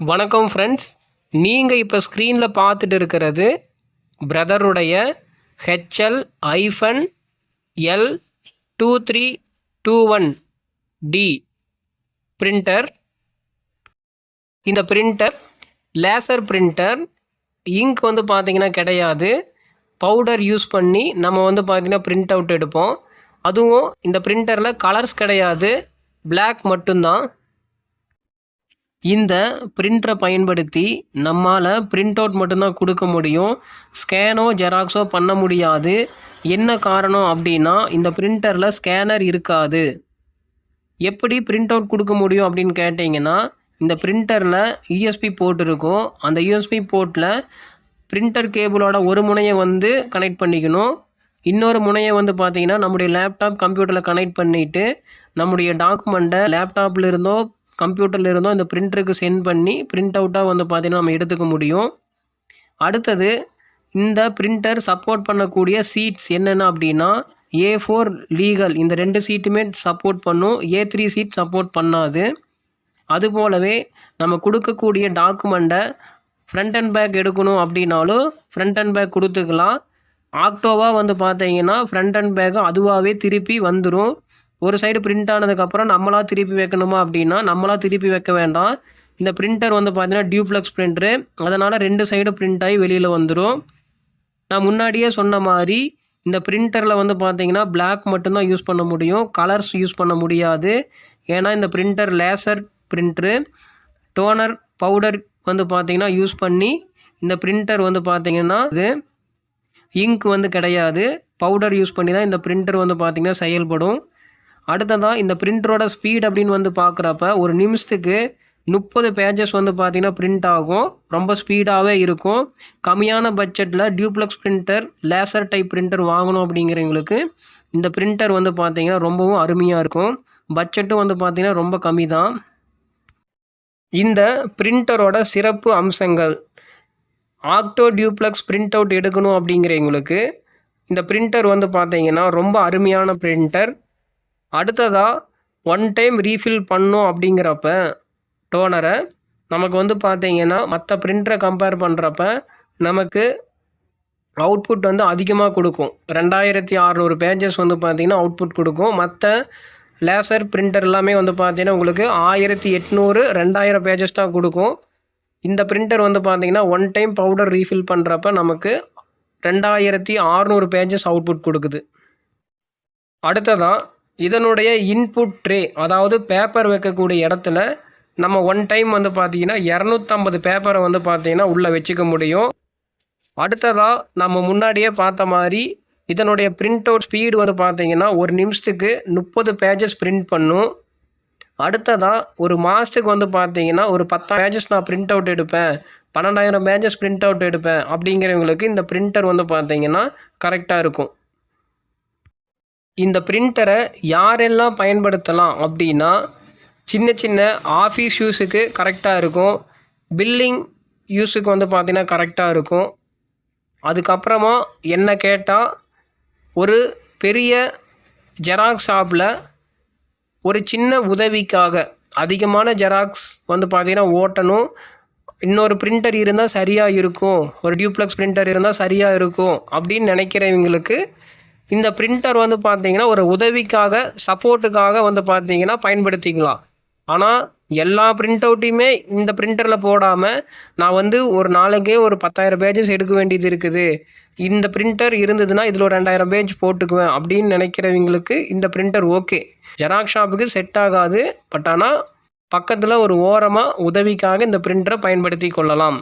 வணக்கம் ஃப்ரெண்ட்ஸ் நீங்கள் இப்போ ஸ்க்ரீனில் பார்த்துட்டு இருக்கிறது பிரதருடைய HL hyphen L two three two one D printer இந்த பிரிண்டர் லேசர் பிரிண்டர் இங்க் வந்து பார்த்திங்கன்னா கிடையாது. பவுடர் யூஸ் பண்ணி நம்ம வந்து பார்த்திங்கன்னா பிரிண்ட் அவுட் எடுப்போம். அதுவும் இந்த பிரிண்டரில் கலர்ஸ் கிடையாது. பிளாக் மட்டும்தான். இந்த பிரிண்டரை பயன்படுத்தி நம்மால் பிரிண்ட் அவுட் மட்டும்தான் கொடுக்க முடியும். ஸ்கேனோ ஜெராக்ஸோ பண்ண முடியாது. என்ன காரணம் அப்படின்னா இந்த பிரிண்டரில் ஸ்கேனர் இருக்காது. எப்படி பிரிண்ட் அவுட் கொடுக்க முடியும் அப்படின்னு கேட்டிங்கன்னா இந்த பிரிண்டரில் யூஎஸ்பி போர்ட் இருக்கும். அந்த யூஎஸ்பி போர்ட்டில் பிரிண்டர் கேபிளோட ஒரு முனையை வந்து கனெக்ட் பண்ணிக்கணும். இன்னொரு முனையை வந்து பார்த்தீங்கன்னா நம்முடைய லேப்டாப் கம்ப்யூட்டரில் கனெக்ட் பண்ணிவிட்டு நம்முடைய டாக்குமெண்ட்டை லேப்டாப்பில் இருந்தோ கம்ப்யூட்டரில் இருந்தோ இந்த பிரிண்டருக்கு சென்ட் பண்ணி பிரிண்ட் அவுட்டாக வந்து பார்த்தீங்கன்னா நம்ம எடுத்துக்க முடியும். அடுத்தது இந்த பிரிண்டர் சப்போர்ட் பண்ணக்கூடிய சீட்ஸ் என்னென்ன அப்படின்னா ஏ ஃபோர் லீகல் இந்த ரெண்டு சீட்டுமே சப்போர்ட் பண்ணும். ஏ த்ரீ சீட் சப்போர்ட் பண்ணாது. அது போலவே நம்ம கொடுக்கக்கூடிய டாக்குமெண்ட்டை ஃப்ரண்ட் அண்ட் பேக் எடுக்கணும் அப்படின்னாலும் ஃப்ரண்ட் அண்ட் பேக் கொடுத்துக்கலாம். ஆக்டோவாக வந்து பார்த்தீங்கன்னா ஃப்ரண்ட் அண்ட் பேக்கு அதுவாகவே திருப்பி வந்துடும் ஒரு சைடு பிரிண்ட் ஆனதுக்கப்புறம் நம்மளாக திருப்பி வைக்கணுமா அப்படின்னா நம்மளாக திருப்பி வைக்க வேண்டாம். இந்த பிரிண்டர் வந்து பார்த்தீங்கன்னா டியூப்ளக்ஸ் பிரிண்ட்ரு அதனால் ரெண்டு சைடு பிரிண்ட் ஆகி வெளியில் வந்துடும் நான் முன்னாடியே சொன்ன மாதிரி இந்த பிரிண்டரில் வந்து பார்த்தீங்கன்னா பிளாக் மட்டும்தான் யூஸ் பண்ண முடியும். கலர்ஸ் யூஸ் பண்ண முடியாது. ஏன்னா இந்த printer laser printer toner powder வந்து பார்த்தீங்கன்னா யூஸ் பண்ணி இந்த பிரிண்டர் வந்து பார்த்தீங்கன்னா இது இங்க் வந்து கிடையாது. பவுடர் யூஸ் பண்ணி தான் இந்த பிரிண்டர் வந்து பார்த்திங்கன்னா செயல்படும். அடுத்ததாக இந்த பிரிண்டரோட ஸ்பீட் அப்படின்னு வந்து பார்க்குறப்ப ஒரு நிமிஷத்துக்கு முப்பது பேஜஸ் வந்து பார்த்திங்கன்னா பிரிண்ட் ஆகும். ரொம்ப ஸ்பீடாகவே இருக்கும். கம்மியான பட்ஜெட்டில் duplex printer laser type printer வாங்கணும் அப்படிங்கிறவங்களுக்கு இந்த பிரிண்டர் வந்து பார்த்திங்கன்னா ரொம்பவும் அருமையாக இருக்கும். பட்ஜெட்டும் வந்து பார்த்திங்கன்னா ரொம்ப கம்மி தான் இந்த பிரிண்டரோட சிறப்பு அம்சங்கள். ஆக்டோ டியூப்ளக்ஸ் பிரிண்ட் அவுட் எடுக்கணும் அப்படிங்கிறவங்களுக்கு இந்த பிரிண்டர் வந்து பார்த்தீங்கன்னா ரொம்ப அருமையான பிரிண்டர் அடுத்ததாக ஒன் டைம் ரீஃபில் பண்ணோம் அப்படிங்கிறப்ப டோனரை நமக்கு வந்து பார்த்தீங்கன்னா மற்ற பிரிண்டரை கம்பேர் பண்ணுறப்ப நமக்கு அவுட்புட் வந்து அதிகமாக கொடுக்கும். ரெண்டாயிரத்தி அறநூறு பேஜஸ் வந்து பார்த்திங்கன்னா அவுட்புட் கொடுக்கும். மற்ற லேசர் பிரிண்டர் எல்லாமே வந்து பார்த்திங்கன்னா உங்களுக்கு ஆயிரத்தி எட்நூறு ரெண்டாயிரம் பேஜஸ் தான் கொடுக்கும். இந்த பிரிண்டர் வந்து பார்த்தீங்கன்னா ஒன் டைம் பவுடர் ரீஃபில் பண்ணுறப்ப நமக்கு ரெண்டாயிரத்தி அறநூறு பேஜஸ் அவுட்புட் கொடுக்குது. அடுத்ததாக இதனுடைய இன்புட் ட்ரே அதாவது பேப்பர் வைக்கக்கூடிய இடத்துல நம்ம ஒன் டைம் வந்து பார்த்தீங்கன்னா இரநூத்தம்பது பேப்பரை வந்து பார்த்திங்கன்னா உள்ளே வச்சுக்க முடியும். அடுத்ததாக நம்ம முன்னாடியே பார்த்த மாதிரி இதனுடைய பிரிண்ட் அவுட் ஸ்பீடு வந்து பார்த்திங்கன்னா ஒரு நிமிஷத்துக்கு முப்பது பேஜஸ் பிரிண்ட் பண்ணும். அடுத்ததாக ஒரு மாதத்துக்கு வந்து பார்த்திங்கன்னா ஒரு பத்தாயிரம் பேஜஸ் நான் பிரிண்ட் அவுட் எடுப்பேன். பன்னெண்டாயிரம் பேஜஸ் பிரிண்ட் அவுட் எடுப்பேன். அப்படிங்கிறவங்களுக்கு இந்த பிரிண்டர் வந்து பார்த்திங்கன்னா கரெக்டாக இருக்கும். இந்த பிரிண்டரை யாரெல்லாம் பயன்படுத்தலாம் அப்படின்னா சின்ன சின்ன ஆஃபீஸ் யூஸுக்கு கரெக்டாக இருக்கும். பில்லிங் யூஸுக்கு வந்து பார்த்தீங்கன்னா கரெக்டாக இருக்கும். அதுக்கப்புறமா என்ன கேட்டால் ஒரு பெரிய ஜெராக்ஸ் ஷாப்பில் ஒரு சின்ன உதவிக்காக அதிகமான ஜெராக்ஸ் வந்து பார்த்திங்கன்னா ஓட்டணும். இன்னொரு பிரிண்டர் இருந்தால் சரியாக இருக்கும். ஒரு டியூப்ளக்ஸ் பிரிண்டர் இருந்தால் சரியாக இருக்கும் அப்படின்னு நினைக்கிறவங்களுக்கு இந்த பிரிண்டர் வந்து பார்த்தீங்கன்னா ஒரு உதவிக்காக சப்போர்ட்டுக்காக வந்து பார்த்தீங்கன்னா பயன்படுத்திக்கலாம். ஆனால் எல்லா பிரிண்ட் அவுட்டையுமே இந்த பிரிண்டரில் போடாமல் நான் வந்து ஒரு நாளைக்கே ஒரு பத்தாயிரம் பேஜஸ் எடுக்க வேண்டியது இருக்குது. இந்த பிரிண்டர் இருந்ததுன்னா இதில் ஒரு ரெண்டாயிரம் பேஜ் போட்டுக்குவேன் அப்படின்னு நினைக்கிறவங்களுக்கு இந்த பிரிண்டர் ஓகே ஜெராக்ஸ் ஷாப்புக்கு செட் ஆகாது. பட் ஆனால் பக்கத்தில் ஒரு ஓரமாக உதவிக்காக இந்த பிரிண்டரை பயன்படுத்தி கொள்ளலாம்.